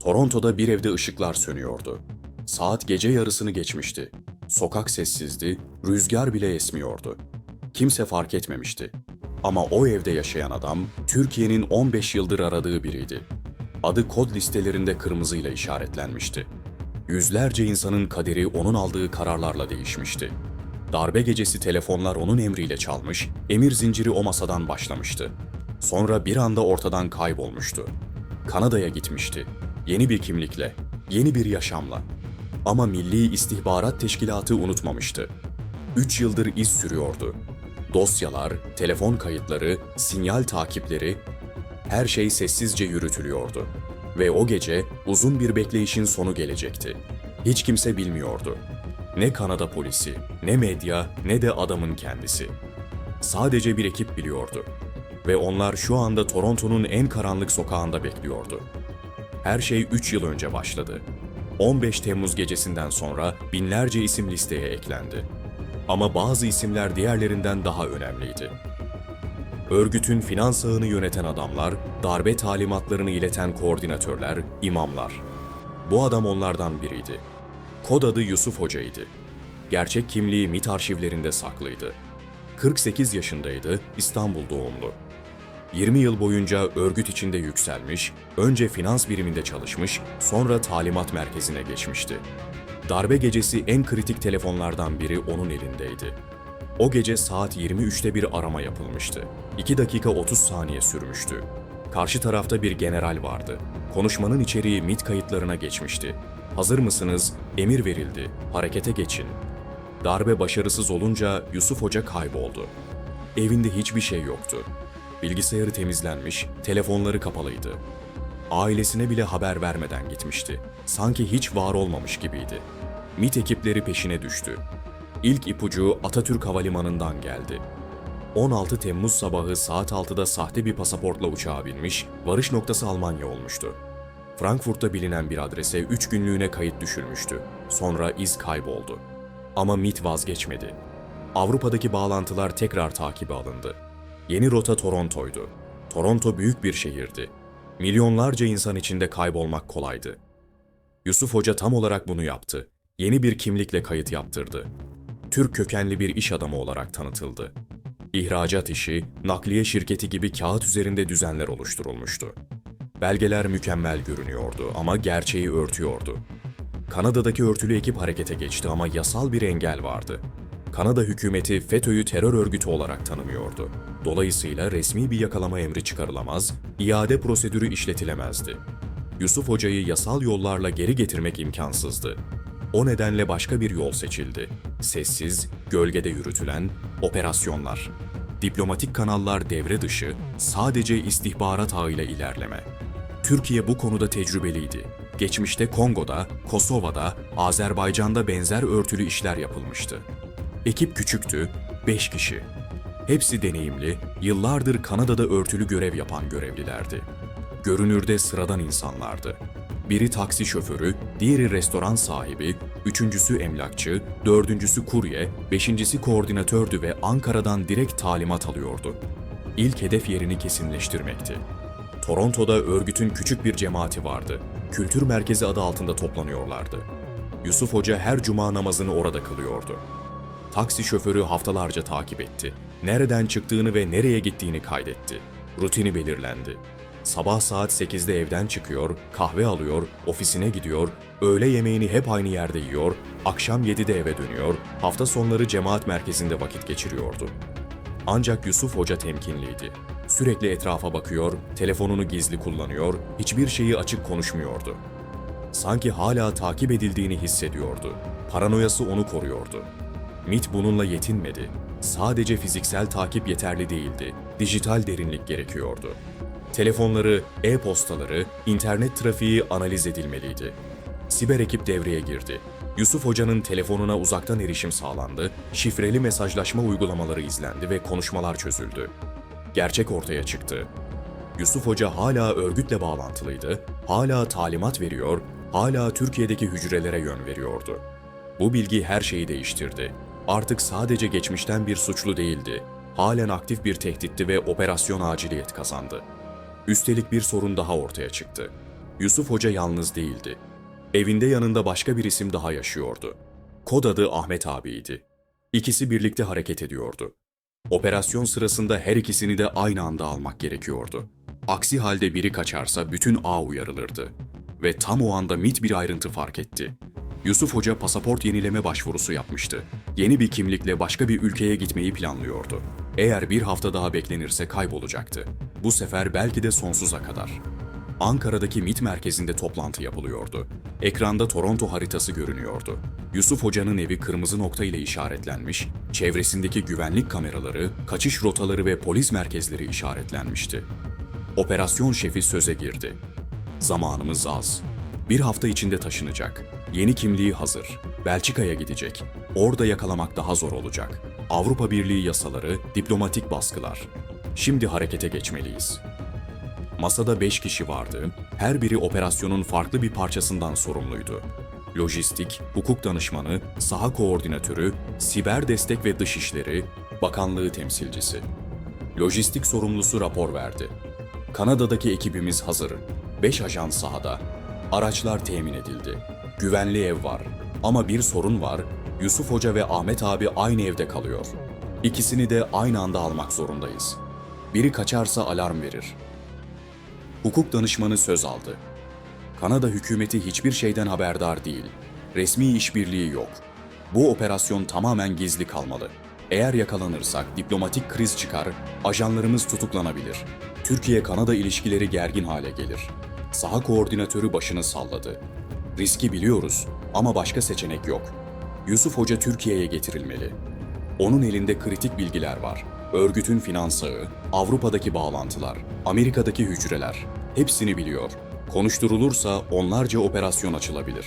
Toronto'da bir evde ışıklar sönüyordu. Saat gece yarısını geçmişti. Sokak sessizdi, rüzgar bile esmiyordu. Kimse fark etmemişti. Ama o evde yaşayan adam, Türkiye'nin 15 yıldır aradığı biriydi. Adı kod listelerinde kırmızıyla işaretlenmişti. Yüzlerce insanın kaderi onun aldığı kararlarla değişmişti. Darbe gecesi telefonlar onun emriyle çalmış, emir zinciri o masadan başlamıştı. Sonra bir anda ortadan kaybolmuştu. Kanada'ya gitmişti. Yeni bir kimlikle, yeni bir yaşamla. Ama Milli İstihbarat Teşkilatı unutmamıştı. Üç yıldır iz sürüyordu. Dosyalar, telefon kayıtları, sinyal takipleri, her şey sessizce yürütülüyordu. Ve o gece uzun bir bekleyişin sonu gelecekti. Hiç kimse bilmiyordu. Ne Kanada polisi, ne medya, ne de adamın kendisi. Sadece bir ekip biliyordu. Ve onlar şu anda Toronto'nun en karanlık sokağında bekliyordu. Her şey 3 yıl önce başladı. 15 Temmuz gecesinden sonra binlerce isim listeye eklendi. Ama bazı isimler diğerlerinden daha önemliydi. Örgütün finans ağını yöneten adamlar, darbe talimatlarını ileten koordinatörler, imamlar. Bu adam onlardan biriydi. Kod adı Yusuf Hoca'ydı. Gerçek kimliği MIT arşivlerinde saklıydı. 48 yaşındaydı, İstanbul doğumlu. 20 yıl boyunca örgüt içinde yükselmiş, önce finans biriminde çalışmış, sonra talimat merkezine geçmişti. Darbe gecesi en kritik telefonlardan biri onun elindeydi. O gece saat 23'te bir arama yapılmıştı. 2 dakika 30 saniye sürmüştü. Karşı tarafta bir general vardı. Konuşmanın içeriği MIT kayıtlarına geçmişti. Hazır mısınız? Emir verildi. Harekete geçin. Darbe başarısız olunca Yusuf Hoca kayboldu. Evinde hiçbir şey yoktu. Bilgisayarı temizlenmiş, telefonları kapalıydı. Ailesine bile haber vermeden gitmişti. Sanki hiç var olmamış gibiydi. MIT ekipleri peşine düştü. İlk ipucu Atatürk Havalimanı'ndan geldi. 16 Temmuz sabahı saat 6'da sahte bir pasaportla uçağa binmiş, varış noktası Almanya olmuştu. Frankfurt'ta bilinen bir adrese 3 günlüğüne kayıt düşülmüştü. Sonra iz kayboldu. Ama MIT vazgeçmedi. Avrupa'daki bağlantılar tekrar takibe alındı. Yeni rota Toronto'ydu. Toronto büyük bir şehirdi. Milyonlarca insan içinde kaybolmak kolaydı. Yusuf Hoca tam olarak bunu yaptı. Yeni bir kimlikle kayıt yaptırdı. Türk kökenli bir iş adamı olarak tanıtıldı. İhracat işi, nakliye şirketi gibi kağıt üzerinde düzenler oluşturulmuştu. Belgeler mükemmel görünüyordu ama gerçeği örtüyordu. Kanada'daki örtülü ekip harekete geçti ama yasal bir engel vardı. Kanada hükümeti FETÖ'yü terör örgütü olarak tanımıyordu. Dolayısıyla resmi bir yakalama emri çıkarılamaz, iade prosedürü işletilemezdi. Yusuf Hoca'yı yasal yollarla geri getirmek imkansızdı. O nedenle başka bir yol seçildi. Sessiz, gölgede yürütülen operasyonlar. Diplomatik kanallar devre dışı, sadece istihbarat ağıyla ilerleme. Türkiye bu konuda tecrübeliydi. Geçmişte Kongo'da, Kosova'da, Azerbaycan'da benzer örtülü işler yapılmıştı. Ekip küçüktü, 5 kişi. Hepsi deneyimli, yıllardır Kanada'da örtülü görev yapan görevlilerdi. Görünürde sıradan insanlardı. Biri taksi şoförü, diğeri restoran sahibi, üçüncüsü emlakçı, dördüncüsü kurye, beşincisi koordinatördü ve Ankara'dan direkt talimat alıyordu. İlk hedef yerini kesinleştirmekti. Toronto'da örgütün küçük bir cemaati vardı. Kültür Merkezi adı altında toplanıyorlardı. Yusuf Hoca her cuma namazını orada kılıyordu. Taksi şoförü haftalarca takip etti. Nereden çıktığını ve nereye gittiğini kaydetti. Rutini belirlendi. Sabah saat 8'de evden çıkıyor, kahve alıyor, ofisine gidiyor, öğle yemeğini hep aynı yerde yiyor, akşam 7'de eve dönüyor, hafta sonları cemaat merkezinde vakit geçiriyordu. Ancak Yusuf Hoca temkinliydi. Sürekli etrafa bakıyor, telefonunu gizli kullanıyor, hiçbir şeyi açık konuşmuyordu. Sanki hala takip edildiğini hissediyordu. Paranoyası onu koruyordu. MIT bununla yetinmedi. Sadece fiziksel takip yeterli değildi. Dijital derinlik gerekiyordu. Telefonları, e-postaları, internet trafiği analiz edilmeliydi. Siber ekip devreye girdi. Yusuf Hoca'nın telefonuna uzaktan erişim sağlandı, şifreli mesajlaşma uygulamaları izlendi ve konuşmalar çözüldü. Gerçek ortaya çıktı. Yusuf Hoca hala örgütle bağlantılıydı, hala talimat veriyor, hala Türkiye'deki hücrelere yön veriyordu. Bu bilgi her şeyi değiştirdi. Artık sadece geçmişten bir suçlu değildi. Halen aktif bir tehditti ve operasyon aciliyet kazandı. Üstelik bir sorun daha ortaya çıktı. Yusuf Hoca yalnız değildi. Evinde yanında başka bir isim daha yaşıyordu. Kod adı Ahmet abiydi. İkisi birlikte hareket ediyordu. Operasyon sırasında her ikisini de aynı anda almak gerekiyordu. Aksi halde biri kaçarsa bütün ağ uyarılırdı. Ve tam o anda MIT bir ayrıntı fark etti. Yusuf Hoca pasaport yenileme başvurusu yapmıştı. Yeni bir kimlikle başka bir ülkeye gitmeyi planlıyordu. Eğer bir hafta daha beklenirse kaybolacaktı. Bu sefer belki de sonsuza kadar. Ankara'daki MIT merkezinde toplantı yapılıyordu. Ekranda Toronto haritası görünüyordu. Yusuf Hoca'nın evi kırmızı nokta ile işaretlenmiş, çevresindeki güvenlik kameraları, kaçış rotaları ve polis merkezleri işaretlenmişti. Operasyon şefi söze girdi. Zamanımız az. Bir hafta içinde taşınacak. Yeni kimliği hazır. Belçika'ya gidecek. Orada yakalamak daha zor olacak. Avrupa Birliği yasaları, diplomatik baskılar. Şimdi harekete geçmeliyiz. Masada 5 kişi vardı. Her biri operasyonun farklı bir parçasından sorumluydu. Lojistik, hukuk danışmanı, saha koordinatörü, siber destek ve dışişleri, bakanlığı temsilcisi. Lojistik sorumlusu rapor verdi. Kanada'daki ekibimiz hazır. 5 ajan sahada. Araçlar temin edildi. Güvenli ev var. Ama bir sorun var. Yusuf Hoca ve Ahmet abi aynı evde kalıyor. İkisini de aynı anda almak zorundayız. Biri kaçarsa alarm verir. Hukuk danışmanı söz aldı. Kanada hükümeti hiçbir şeyden haberdar değil. Resmi işbirliği yok. Bu operasyon tamamen gizli kalmalı. Eğer yakalanırsak diplomatik kriz çıkar, ajanlarımız tutuklanabilir. Türkiye-Kanada ilişkileri gergin hale gelir. Saha koordinatörü başını salladı. Riski biliyoruz ama başka seçenek yok. Yusuf Hoca Türkiye'ye getirilmeli. Onun elinde kritik bilgiler var. Örgütün finans Avrupa'daki bağlantılar, Amerika'daki hücreler. Hepsini biliyor. Konuşturulursa onlarca operasyon açılabilir.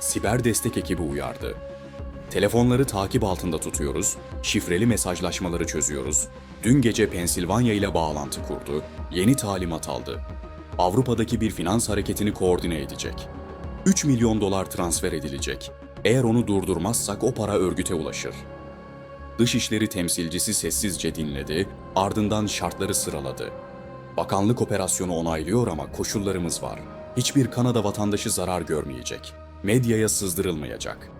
Siber destek ekibi uyardı. Telefonları takip altında tutuyoruz, şifreli mesajlaşmaları çözüyoruz. Dün gece Pensilvanya ile bağlantı kurdu, yeni talimat aldı. Avrupa'daki bir finans hareketini koordine edecek. 3 milyon dolar transfer edilecek. Eğer onu durdurmazsak o para örgüte ulaşır. Dışişleri temsilcisi sessizce dinledi, ardından şartları sıraladı. Bakanlık operasyonu onaylıyor ama koşullarımız var. Hiçbir Kanada vatandaşı zarar görmeyecek. Medyaya sızdırılmayacak.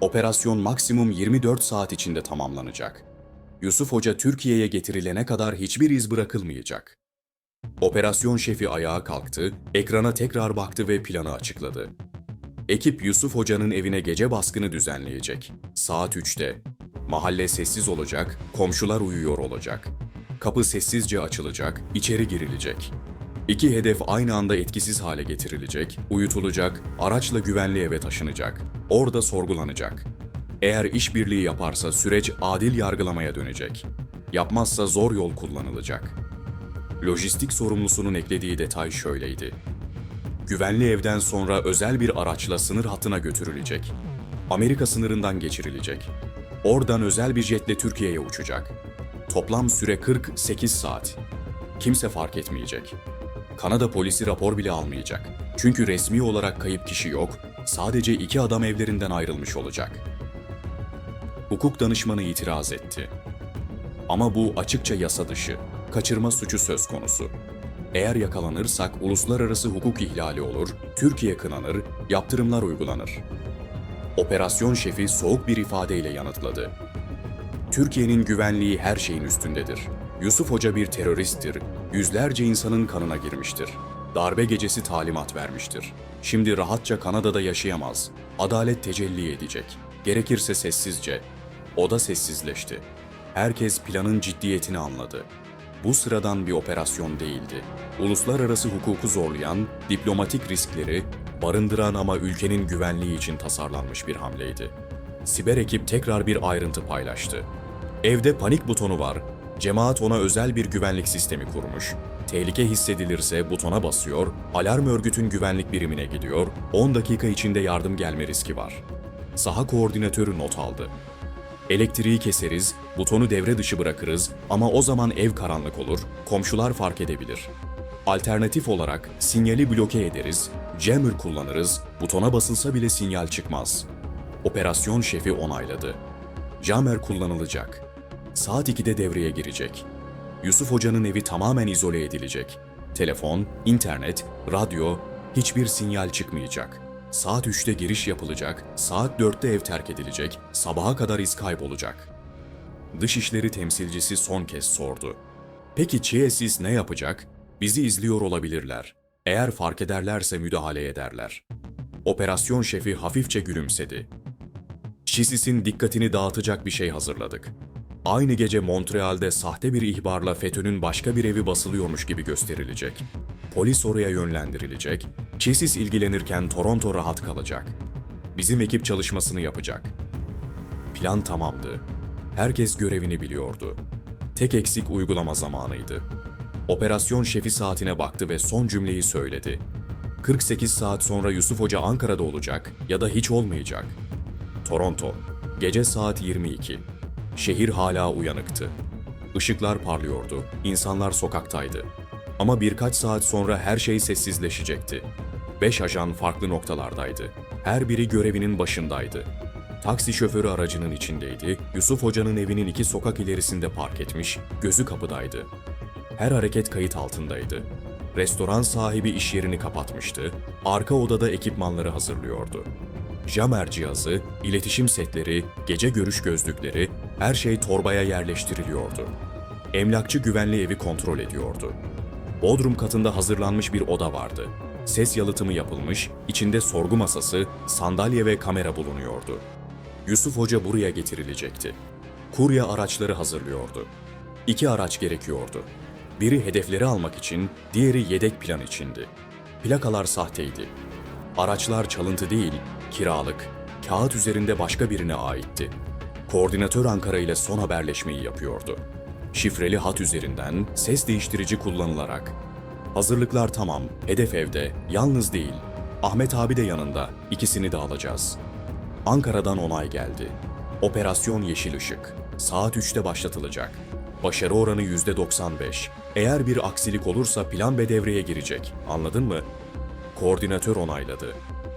Operasyon maksimum 24 saat içinde tamamlanacak. Yusuf Hoca Türkiye'ye getirilene kadar hiçbir iz bırakılmayacak. Operasyon şefi ayağa kalktı, ekrana tekrar baktı ve planı açıkladı. Ekip Yusuf Hoca'nın evine gece baskını düzenleyecek. Saat 3'te. Mahalle sessiz olacak, komşular uyuyor olacak. Kapı sessizce açılacak, içeri girilecek. İki hedef aynı anda etkisiz hale getirilecek, uyutulacak, araçla güvenli eve taşınacak. Orada sorgulanacak. Eğer işbirliği yaparsa süreç adil yargılamaya dönecek. Yapmazsa zor yol kullanılacak. Lojistik sorumlusunun eklediği detay şöyleydi. Güvenli evden sonra özel bir araçla sınır hattına götürülecek. Amerika sınırından geçirilecek. Oradan özel bir jetle Türkiye'ye uçacak. Toplam süre 48 saat. Kimse fark etmeyecek. Kanada polisi rapor bile almayacak. Çünkü resmi olarak kayıp kişi yok, sadece iki adam evlerinden ayrılmış olacak. Hukuk danışmanı itiraz etti. Ama bu açıkça yasa dışı, kaçırma suçu söz konusu. Eğer yakalanırsak uluslararası hukuk ihlali olur, Türkiye kınanır, yaptırımlar uygulanır. Operasyon şefi soğuk bir ifadeyle yanıtladı. Türkiye'nin güvenliği her şeyin üstündedir. Yusuf Hoca bir teröristtir, yüzlerce insanın kanına girmiştir. Darbe gecesi talimat vermiştir. Şimdi rahatça Kanada'da yaşayamaz. Adalet tecelli edecek. Gerekirse sessizce. O da sessizleşti. Herkes planın ciddiyetini anladı. Bu sıradan bir operasyon değildi. Uluslararası hukuku zorlayan, diplomatik riskleri barındıran ama ülkenin güvenliği için tasarlanmış bir hamleydi. Siber ekip tekrar bir ayrıntı paylaştı. Evde panik butonu var. Cemaat ona özel bir güvenlik sistemi kurmuş. Tehlike hissedilirse butona basıyor, alarm örgütün güvenlik birimine gidiyor, 10 dakika içinde yardım gelme riski var. Saha koordinatörü not aldı. Elektriği keseriz, butonu devre dışı bırakırız ama o zaman ev karanlık olur, komşular fark edebilir. Alternatif olarak sinyali bloke ederiz, jammer kullanırız, butona basılsa bile sinyal çıkmaz. Operasyon şefi onayladı. Jammer kullanılacak. Saat 2'de devreye girecek. Yusuf Hoca'nın evi tamamen izole edilecek. Telefon, internet, radyo, hiçbir sinyal çıkmayacak. Saat 3'te giriş yapılacak, saat 4'te ev terk edilecek, sabaha kadar iz kaybolacak. Dışişleri temsilcisi son kez sordu. Peki Çiyesis ne yapacak? Bizi izliyor olabilirler. Eğer fark ederlerse müdahale ederler. Operasyon şefi hafifçe gülümsedi. Çisis'in dikkatini dağıtacak bir şey hazırladık. Aynı gece Montreal'de sahte bir ihbarla FETÖ'nün başka bir evi basılıyormuş gibi gösterilecek. Polis oraya yönlendirilecek. Çisis ilgilenirken Toronto rahat kalacak. Bizim ekip çalışmasını yapacak. Plan tamamdı. Herkes görevini biliyordu. Tek eksik uygulama zamanıydı. Operasyon şefi saatine baktı ve son cümleyi söyledi. 48 saat sonra Yusuf Hoca Ankara'da olacak ya da hiç olmayacak. Toronto, gece saat 22. Şehir hala uyanıktı. Işıklar parlıyordu, insanlar sokaktaydı. Ama birkaç saat sonra her şey sessizleşecekti. Beş ajan farklı noktalardaydı. Her biri görevinin başındaydı. Taksi şoförü aracının içindeydi, Yusuf Hoca'nın evinin iki sokak ilerisinde park etmiş, gözü kapıdaydı. Her hareket kayıt altındaydı. Restoran sahibi iş yerini kapatmıştı, arka odada ekipmanları hazırlıyordu. Jamer cihazı, iletişim setleri, gece görüş gözlükleri, her şey torbaya yerleştiriliyordu. Emlakçı güvenli evi kontrol ediyordu. Bodrum katında hazırlanmış bir oda vardı. Ses yalıtımı yapılmış, içinde sorgu masası, sandalye ve kamera bulunuyordu. Yusuf Hoca buraya getirilecekti. Kurye araçları hazırlıyordu. İki araç gerekiyordu. Biri hedefleri almak için, diğeri yedek plan içindi. Plakalar sahteydi. Araçlar çalıntı değil, kiralık, kağıt üzerinde başka birine aitti. Koordinatör Ankara ile son haberleşmeyi yapıyordu. Şifreli hat üzerinden ses değiştirici kullanılarak. Hazırlıklar tamam, hedef evde, yalnız değil. Ahmet abi de yanında, ikisini de alacağız. Ankara'dan onay geldi. Operasyon Yeşil Işık. Saat 3'te başlatılacak. Başarı oranı %95. Eğer bir aksilik olursa plan ve devreye girecek. Anladın mı? Koordinatör onayladı.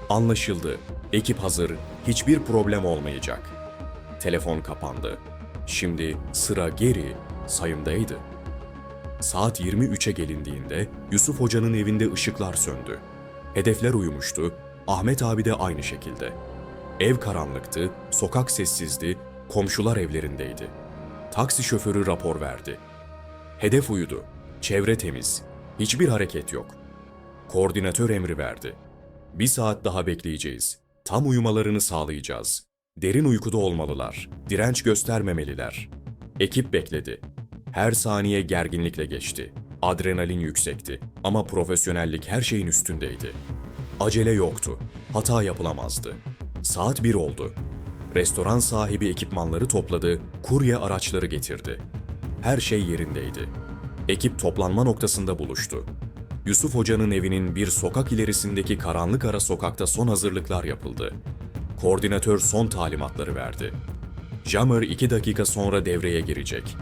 Anlaşıldı. Ekip hazır. Hiçbir problem olmayacak. Telefon kapandı. Şimdi sıra geri sayımdaydı. Saat 23'e gelindiğinde Yusuf Hoca'nın evinde ışıklar söndü. Hedefler uyumuştu, Ahmet abi de aynı şekilde. Ev karanlıktı, sokak sessizdi, komşular evlerindeydi. Taksi şoförü rapor verdi. Hedef uyudu, çevre temiz, hiçbir hareket yok. Koordinatör emri verdi. Bir saat daha bekleyeceğiz. Tam uyumalarını sağlayacağız. Derin uykuda olmalılar. Direnç göstermemeliler. Ekip bekledi. Her saniye gerginlikle geçti. Adrenalin yüksekti ama profesyonellik her şeyin üstündeydi. Acele yoktu. Hata yapılamazdı. Saat bir oldu. Restoran sahibi ekipmanları topladı, kurye araçları getirdi. Her şey yerindeydi. Ekip toplanma noktasında buluştu. Yusuf Hoca'nın evinin bir sokak ilerisindeki karanlık ara sokakta son hazırlıklar yapıldı. Koordinatör son talimatları verdi. Jammer iki dakika sonra devreye girecek.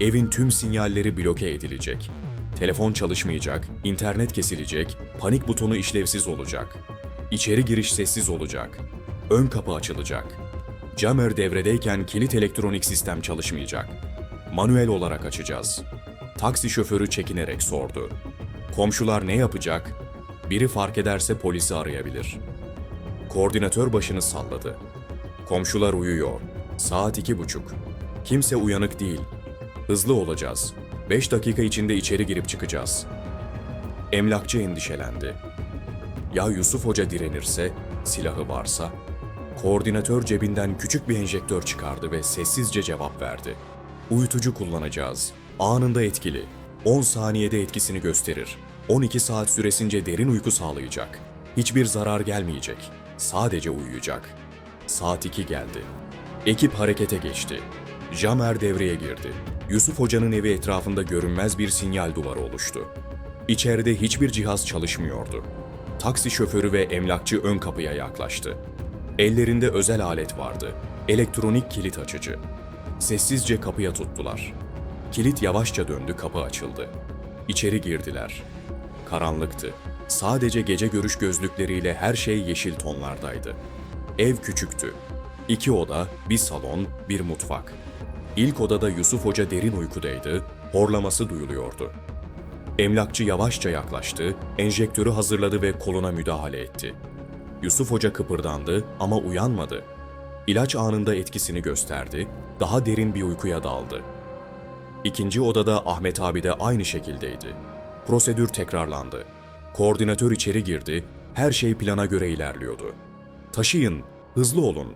Evin tüm sinyalleri bloke edilecek. Telefon çalışmayacak, internet kesilecek, panik butonu işlevsiz olacak. İçeri giriş sessiz olacak. Ön kapı açılacak. Jammer devredeyken kilit elektronik sistem çalışmayacak. Manuel olarak açacağız. Taksi şoförü çekinerek sordu. Komşular ne yapacak? Biri fark ederse polisi arayabilir. Koordinatör başını salladı. Komşular uyuyor. Saat iki buçuk. Kimse uyanık değil. Hızlı olacağız. Beş dakika içinde içeri girip çıkacağız. Emlakçı endişelendi. Ya Yusuf Hoca direnirse, silahı varsa? Koordinatör cebinden küçük bir enjektör çıkardı ve sessizce cevap verdi. Uyutucu kullanacağız. Anında etkili. 10 saniyede etkisini gösterir. 12 saat süresince derin uyku sağlayacak. Hiçbir zarar gelmeyecek. Sadece uyuyacak. Saat 2 geldi. Ekip harekete geçti. Jamer devreye girdi. Yusuf Hoca'nın evi etrafında görünmez bir sinyal duvarı oluştu. İçeride hiçbir cihaz çalışmıyordu. Taksi şoförü ve emlakçı ön kapıya yaklaştı. Ellerinde özel alet vardı. Elektronik kilit açıcı. Sessizce kapıya tuttular. Kilit yavaşça döndü, kapı açıldı. İçeri girdiler. Karanlıktı. Sadece gece görüş gözlükleriyle her şey yeşil tonlardaydı. Ev küçüktü. İki oda, bir salon, bir mutfak. İlk odada Yusuf Hoca derin uykudaydı, horlaması duyuluyordu. Emlakçı yavaşça yaklaştı, enjektörü hazırladı ve koluna müdahale etti. Yusuf Hoca kıpırdandı ama uyanmadı. İlaç anında etkisini gösterdi, daha derin bir uykuya daldı. İkinci odada Ahmet abi de aynı şekildeydi. Prosedür tekrarlandı. Koordinatör içeri girdi, her şey plana göre ilerliyordu. Taşıyın, hızlı olun.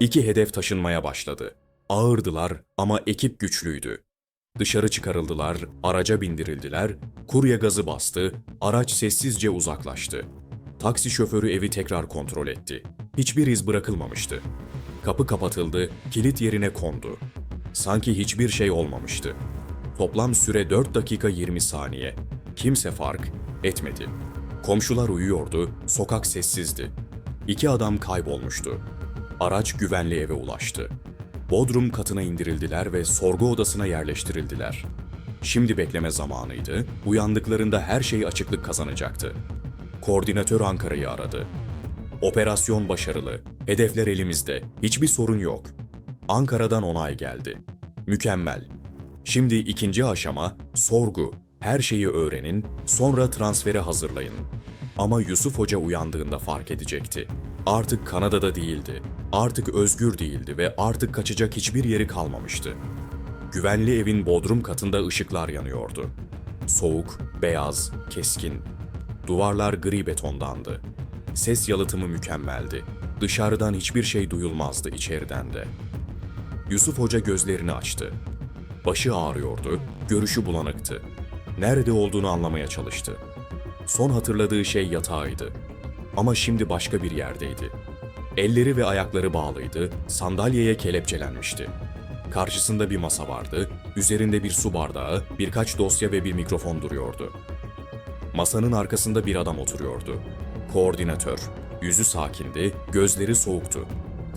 İki hedef taşınmaya başladı. Ağırdılar ama ekip güçlüydü. Dışarı çıkarıldılar, araca bindirildiler, kurye gazı bastı, araç sessizce uzaklaştı. Taksi şoförü evi tekrar kontrol etti. Hiçbir iz bırakılmamıştı. Kapı kapatıldı, kilit yerine kondu. Sanki hiçbir şey olmamıştı. Toplam süre 4 dakika 20 saniye. Kimse fark etmedi. Komşular uyuyordu, sokak sessizdi. İki adam kaybolmuştu. Araç güvenli eve ulaştı. Bodrum katına indirildiler ve sorgu odasına yerleştirildiler. Şimdi bekleme zamanıydı. Uyandıklarında her şey açıklık kazanacaktı. Koordinatör Ankara'yı aradı. Operasyon başarılı. Hedefler elimizde. Hiçbir sorun yok. Ankara'dan onay geldi. Mükemmel. Şimdi ikinci aşama sorgu. Her şeyi öğrenin, sonra transfere hazırlayın. Ama Yusuf Hoca uyandığında fark edecekti. Artık Kanada'da değildi. Artık özgür değildi ve artık kaçacak hiçbir yeri kalmamıştı. Güvenli evin bodrum katında ışıklar yanıyordu. Soğuk, beyaz, keskin. Duvarlar gri betondandı. Ses yalıtımı mükemmeldi. Dışarıdan hiçbir şey duyulmazdı içeriden de. Yusuf Hoca gözlerini açtı. Başı ağrıyordu, görüşü bulanıktı. Nerede olduğunu anlamaya çalıştı. Son hatırladığı şey yatağıydı. Ama şimdi başka bir yerdeydi. Elleri ve ayakları bağlıydı, sandalyeye kelepçelenmişti. Karşısında bir masa vardı, üzerinde bir su bardağı, birkaç dosya ve bir mikrofon duruyordu. Masanın arkasında bir adam oturuyordu. Koordinatör. Yüzü sakindi, gözleri soğuktu.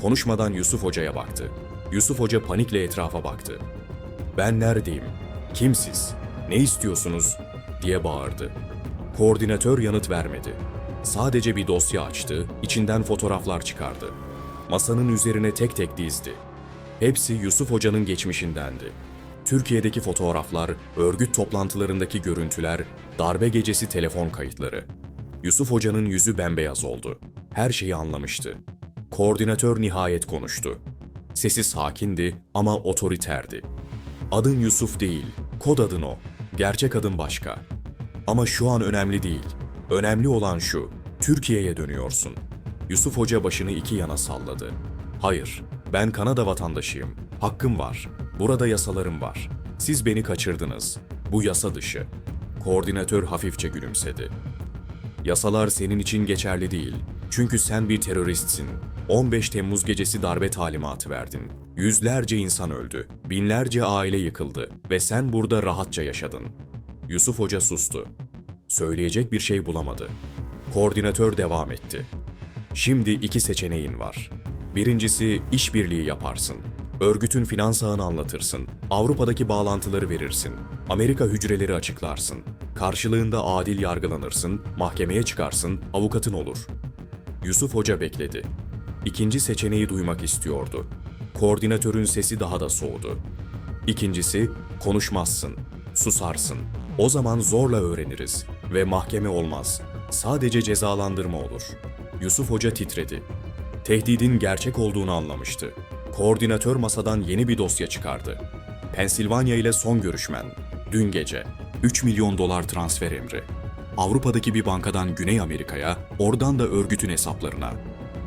Konuşmadan Yusuf Hoca'ya baktı. Yusuf Hoca panikle etrafa baktı. Ben neredeyim? Kimsiz? Ne istiyorsunuz? diye bağırdı. Koordinatör yanıt vermedi. Sadece bir dosya açtı, içinden fotoğraflar çıkardı. Masanın üzerine tek tek dizdi. Hepsi Yusuf Hoca'nın geçmişindendi. Türkiye'deki fotoğraflar, örgüt toplantılarındaki görüntüler, darbe gecesi telefon kayıtları. Yusuf Hoca'nın yüzü bembeyaz oldu. Her şeyi anlamıştı. Koordinatör nihayet konuştu. Sesi sakindi ama otoriterdi. Adın Yusuf değil, kod adın o. Gerçek adın başka. Ama şu an önemli değil. Önemli olan şu, Türkiye'ye dönüyorsun. Yusuf Hoca başını iki yana salladı. Hayır, ben Kanada vatandaşıyım. Hakkım var. Burada yasalarım var. Siz beni kaçırdınız. Bu yasa dışı. Koordinatör hafifçe gülümsedi. Yasalar senin için geçerli değil. Çünkü sen bir teröristsin. 15 Temmuz gecesi darbe talimatı verdin. Yüzlerce insan öldü. Binlerce aile yıkıldı. Ve sen burada rahatça yaşadın. Yusuf Hoca sustu. Söyleyecek bir şey bulamadı. Koordinatör devam etti. Şimdi iki seçeneğin var. Birincisi işbirliği yaparsın. Örgütün finans ağını anlatırsın. Avrupa'daki bağlantıları verirsin. Amerika hücreleri açıklarsın. Karşılığında adil yargılanırsın, mahkemeye çıkarsın, avukatın olur. Yusuf Hoca bekledi. İkinci seçeneği duymak istiyordu. Koordinatörün sesi daha da soğudu. İkincisi, konuşmazsın, susarsın. O zaman zorla öğreniriz ve mahkeme olmaz. Sadece cezalandırma olur. Yusuf Hoca titredi. Tehdidin gerçek olduğunu anlamıştı. Koordinatör masadan yeni bir dosya çıkardı. Pensilvanya ile son görüşmen. Dün gece. 3 milyon dolar transfer emri. Avrupa'daki bir bankadan Güney Amerika'ya, oradan da örgütün hesaplarına.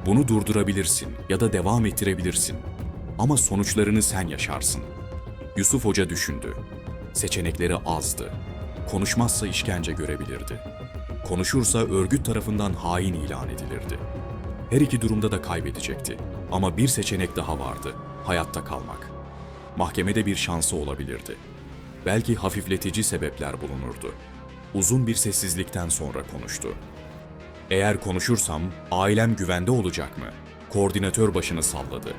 Bunu durdurabilirsin ya da devam ettirebilirsin. Ama sonuçlarını sen yaşarsın. Yusuf Hoca düşündü. Seçenekleri azdı. Konuşmazsa işkence görebilirdi. Konuşursa örgüt tarafından hain ilan edilirdi. Her iki durumda da kaybedecekti. Ama bir seçenek daha vardı. Hayatta kalmak. Mahkemede bir şansı olabilirdi. Belki hafifletici sebepler bulunurdu. Uzun bir sessizlikten sonra konuştu. Eğer konuşursam ailem güvende olacak mı? Koordinatör başını salladı.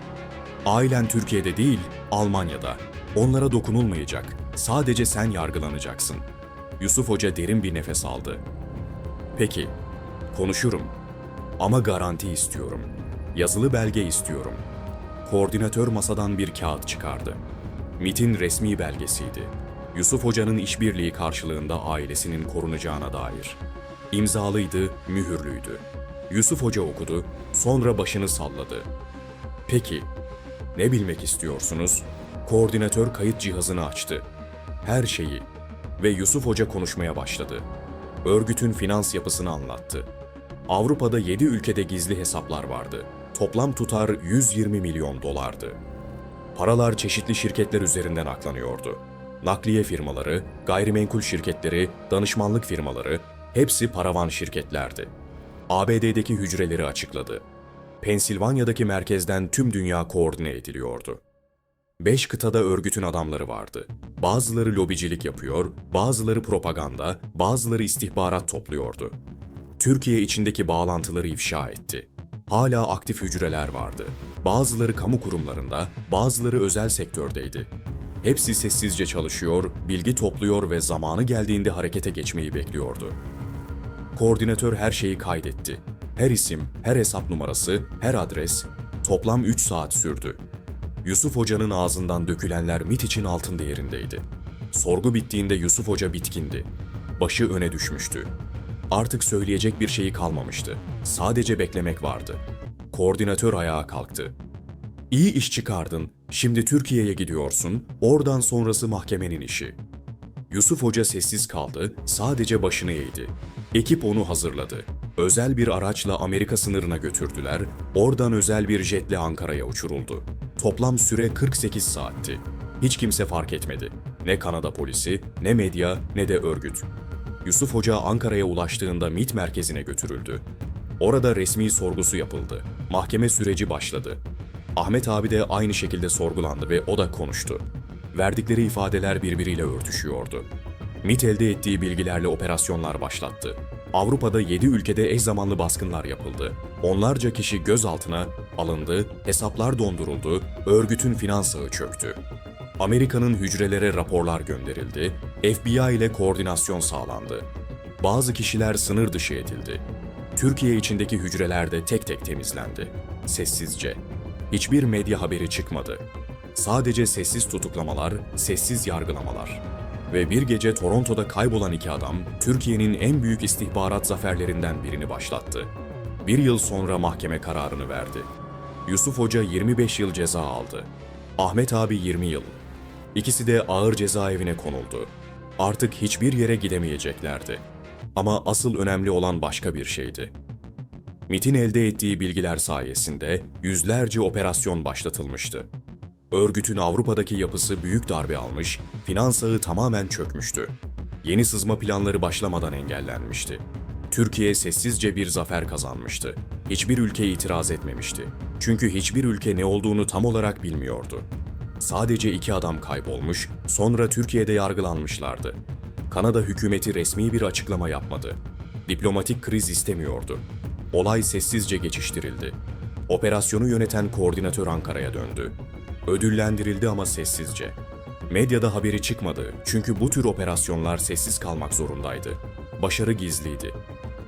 Ailen Türkiye'de değil, Almanya'da. Onlara dokunulmayacak. Sadece sen yargılanacaksın. Yusuf Hoca derin bir nefes aldı. Peki, konuşurum. Ama garanti istiyorum. Yazılı belge istiyorum. Koordinatör masadan bir kağıt çıkardı. MIT'in resmi belgesiydi. Yusuf Hoca'nın işbirliği karşılığında ailesinin korunacağına dair. İmzalıydı, mühürlüydü. Yusuf Hoca okudu, sonra başını salladı. Peki, ne bilmek istiyorsunuz? Koordinatör kayıt cihazını açtı. Her şeyi ve Yusuf Hoca konuşmaya başladı. Örgütün finans yapısını anlattı. Avrupa'da 7 ülkede gizli hesaplar vardı. Toplam tutar 120 milyon dolardı. Paralar çeşitli şirketler üzerinden aklanıyordu. Nakliye firmaları, gayrimenkul şirketleri, danışmanlık firmaları hepsi paravan şirketlerdi. ABD'deki hücreleri açıkladı. Pensilvanya'daki merkezden tüm dünya koordine ediliyordu. Beş kıtada örgütün adamları vardı. Bazıları lobicilik yapıyor, bazıları propaganda, bazıları istihbarat topluyordu. Türkiye içindeki bağlantıları ifşa etti. Hala aktif hücreler vardı. Bazıları kamu kurumlarında, bazıları özel sektördeydi. Hepsi sessizce çalışıyor, bilgi topluyor ve zamanı geldiğinde harekete geçmeyi bekliyordu. Koordinatör her şeyi kaydetti. Her isim, her hesap numarası, her adres toplam 3 saat sürdü. Yusuf Hoca'nın ağzından dökülenler mit için altın değerindeydi. Sorgu bittiğinde Yusuf Hoca bitkindi. Başı öne düşmüştü. Artık söyleyecek bir şeyi kalmamıştı. Sadece beklemek vardı. Koordinatör ayağa kalktı. İyi iş çıkardın. Şimdi Türkiye'ye gidiyorsun. Oradan sonrası mahkemenin işi. Yusuf Hoca sessiz kaldı, sadece başını eğdi. Ekip onu hazırladı. Özel bir araçla Amerika sınırına götürdüler, oradan özel bir jetle Ankara'ya uçuruldu. Toplam süre 48 saatti. Hiç kimse fark etmedi. Ne Kanada polisi, ne medya, ne de örgüt. Yusuf Hoca Ankara'ya ulaştığında MİT merkezine götürüldü. Orada resmi sorgusu yapıldı. Mahkeme süreci başladı. Ahmet abi de aynı şekilde sorgulandı ve o da konuştu. Verdikleri ifadeler birbiriyle örtüşüyordu. MIT elde ettiği bilgilerle operasyonlar başlattı. Avrupa'da 7 ülkede eş zamanlı baskınlar yapıldı. Onlarca kişi gözaltına alındı, hesaplar donduruldu, örgütün finans ağı çöktü. Amerika'nın hücrelere raporlar gönderildi, FBI ile koordinasyon sağlandı. Bazı kişiler sınır dışı edildi. Türkiye içindeki hücreler de tek tek temizlendi. Sessizce. Hiçbir medya haberi çıkmadı. Sadece sessiz tutuklamalar, sessiz yargılamalar. Ve bir gece Toronto'da kaybolan iki adam, Türkiye'nin en büyük istihbarat zaferlerinden birini başlattı. Bir yıl sonra mahkeme kararını verdi. Yusuf Hoca 25 yıl ceza aldı. Ahmet abi 20 yıl. İkisi de ağır cezaevine konuldu. Artık hiçbir yere gidemeyeceklerdi. Ama asıl önemli olan başka bir şeydi. MIT'in elde ettiği bilgiler sayesinde yüzlerce operasyon başlatılmıştı. Örgütün Avrupa'daki yapısı büyük darbe almış, finans ağı tamamen çökmüştü. Yeni sızma planları başlamadan engellenmişti. Türkiye sessizce bir zafer kazanmıştı. Hiçbir ülke itiraz etmemişti. Çünkü hiçbir ülke ne olduğunu tam olarak bilmiyordu. Sadece iki adam kaybolmuş, sonra Türkiye'de yargılanmışlardı. Kanada hükümeti resmi bir açıklama yapmadı. Diplomatik kriz istemiyordu. Olay sessizce geçiştirildi. Operasyonu yöneten koordinatör Ankara'ya döndü. Ödüllendirildi ama sessizce. Medyada haberi çıkmadı çünkü bu tür operasyonlar sessiz kalmak zorundaydı. Başarı gizliydi.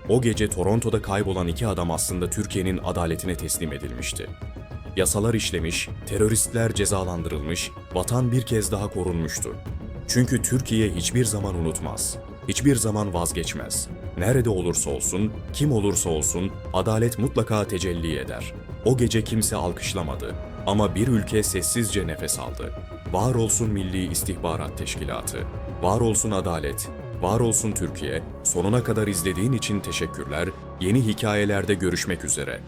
O gece Toronto'da kaybolan iki adam aslında Türkiye'nin adaletine teslim edilmişti. Yasalar işlemiş, teröristler cezalandırılmış, vatan bir kez daha korunmuştu. Çünkü Türkiye hiçbir zaman unutmaz. Hiçbir zaman vazgeçmez. Nerede olursa olsun, kim olursa olsun adalet mutlaka tecelli eder. O gece kimse alkışlamadı ama bir ülke sessizce nefes aldı. Var olsun Milli İstihbarat Teşkilatı. Var olsun adalet. Var olsun Türkiye. Sonuna kadar izlediğin için teşekkürler. Yeni hikayelerde görüşmek üzere.